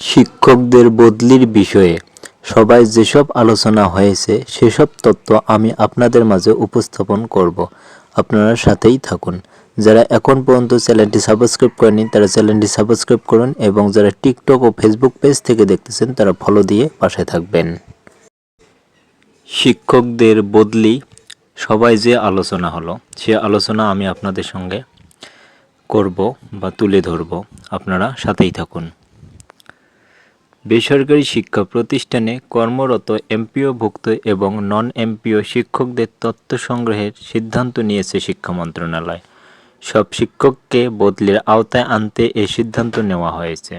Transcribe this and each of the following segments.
শিক্ষকদের বদলির বিষয়ে সভায় যেসব আলোচনা হয়েছে, সেসব তথ্য আমি আপনাদের মাঝে উপস্থাপন করব। আপনারা সাথেই থাকুন। যারা এখন পর্যন্ত চ্যানেলটি সাবস্ক্রাইব করেনি তারা চ্যানেলটি সাবস্ক্রাইব করুন এবং যারা টিকটক ও ফেসবুক পেজ থেকে দেখতেছেন, তারা ফলো দিয়ে পাশে থাকবেন। শিক্ষকদের বদলি, সবাই যে আলোচনা হলো, সে আলোচনা আমি আপনাদের সঙ্গে করব বা তুলে ধরব। আপনারা সাথেই থাকুন। বেসরকারি শিক্ষা প্রতিষ্ঠানে কর্মরত এমপিওভুক্ত এবং নন এমপিও শিক্ষকদের তথ্য সংগ্রহের সিদ্ধান্ত নিয়েছে শিক্ষা মন্ত্রণালয়। সব শিক্ষককে বদলির আওতায় আনতে এই সিদ্ধান্ত নেওয়া হয়েছে।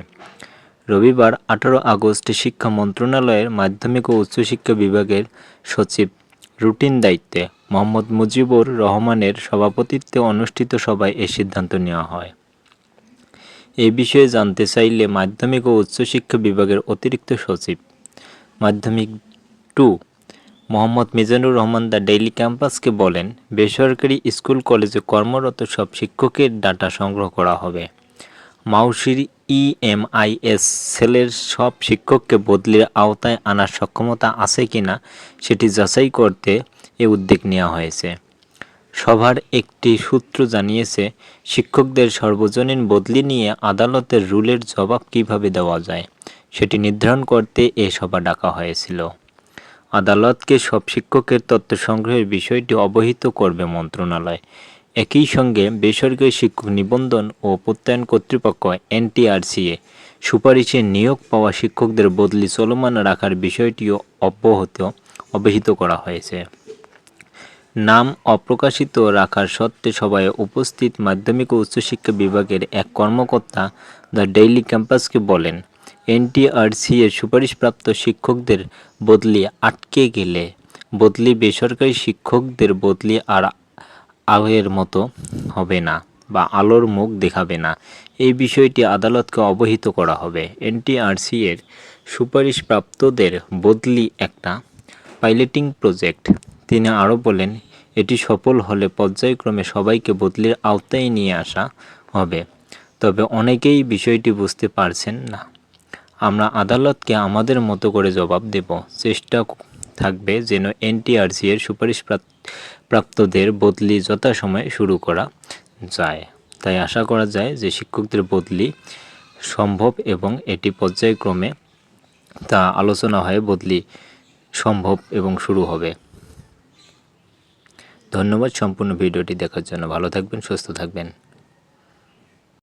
রবিবার আঠারো আগস্ট শিক্ষা মন্ত্রণালয়ের মাধ্যমিক ও উচ্চশিক্ষা বিভাগের সচিব রুটিন দায়িত্বে মোহাম্মদ মুজিবুর রহমানের সভাপতিত্বে অনুষ্ঠিত সভায় এ সিদ্ধান্ত নেওয়া হয়। এ বিষয়ে জানতে চাইলে মাধ্যমিক ও উচ্চশিক্ষা বিভাগের অতিরিক্ত সচিব। মাধ্যমিক two, Mohammad Mizanur Rahman the Daily ক্যাম্পাসকে বলেন, বেসরকারি স্কুল, কলেজে কর্মরত সব শিক্ষকের ডাটা সংগ্রহ করা হবে। মাউসির ইএমআইএস সেলের সব শিক্ষককে বদলির আওতায় আনার সক্ষমতা আছে কিনা, সেটি যাচাই করতে এ উদ্যোগ নেওয়া হয়েছে। সভার একটি সূত্র জানিয়েছে, শিক্ষকদের সর্বজনীন বদলি নিয়ে আদালতের রুলের জবাব কীভাবে দেওয়া যায়, সেটি নির্ধারণ করতে এ সভা ডাকা হয়েছিল। আদালতকে সব শিক্ষকের তথ্য সংগ্রহের বিষয়টি অবহিত করবে মন্ত্রণালয়। একই সঙ্গে বেসরকারি শিক্ষক নিবন্ধন ও প্রত্যয়ন কর্তৃপক্ষ এনটিআরসিএ সুপারিশে নিয়োগ পাওয়া শিক্ষকদের বদলি চলমান রাখার বিষয়টিও অব্যাহত, অবহিত করা হয়েছে। নাম অপ্রকাশিত রাখার সত্ত্বে সভায় উপস্থিত মাধ্যমিক ও উচ্চশিক্ষা বিভাগের এক কর্মকর্তা দ্য ডেইলি ক্যাম্পাসকে বলেন, এনটিআরসি এর সুপারিশপ্রাপ্ত শিক্ষকদের বদলি আটকে গেলে, বদলি বেসরকারি শিক্ষকদের বদলি আর আগের মতো হবে না বা আলোর মুখ দেখাবে না। এই বিষয়টি আদালতকে অবহিত করা হবে। এনটিআরসি এর সুপারিশপ্রাপ্তদের বদলি একটা পাইলটিং প্রজেক্ট। তিনি আরও বলেন, এটি সফল হলে পর্যায়ক্রমে সবাইকে বদলির আওতায় নিয়ে আসা হবে। তবে অনেকেই বিষয়টি বুঝতে পারছেন না। আমরা আদালতকে আমাদের মতো করে জবাব দেব। চেষ্টা থাকবে যেন এনটিআরসি এর সুপারিশ প্রাপ- প্রাপ্তদের বদলি যথাসময়ে শুরু করা যায়। তাই আশা করা যায় যে শিক্ষকদের বদলি সম্ভব এবং এটি পর্যায়ক্রমে তা আলোচনা হয়ে বদলি সম্ভব এবং শুরু হবে। ধন্যবাদ সম্পূর্ণ ভিডিওটি দেখার জন্য। ভালো থাকবেন সুস্থ থাকবেন।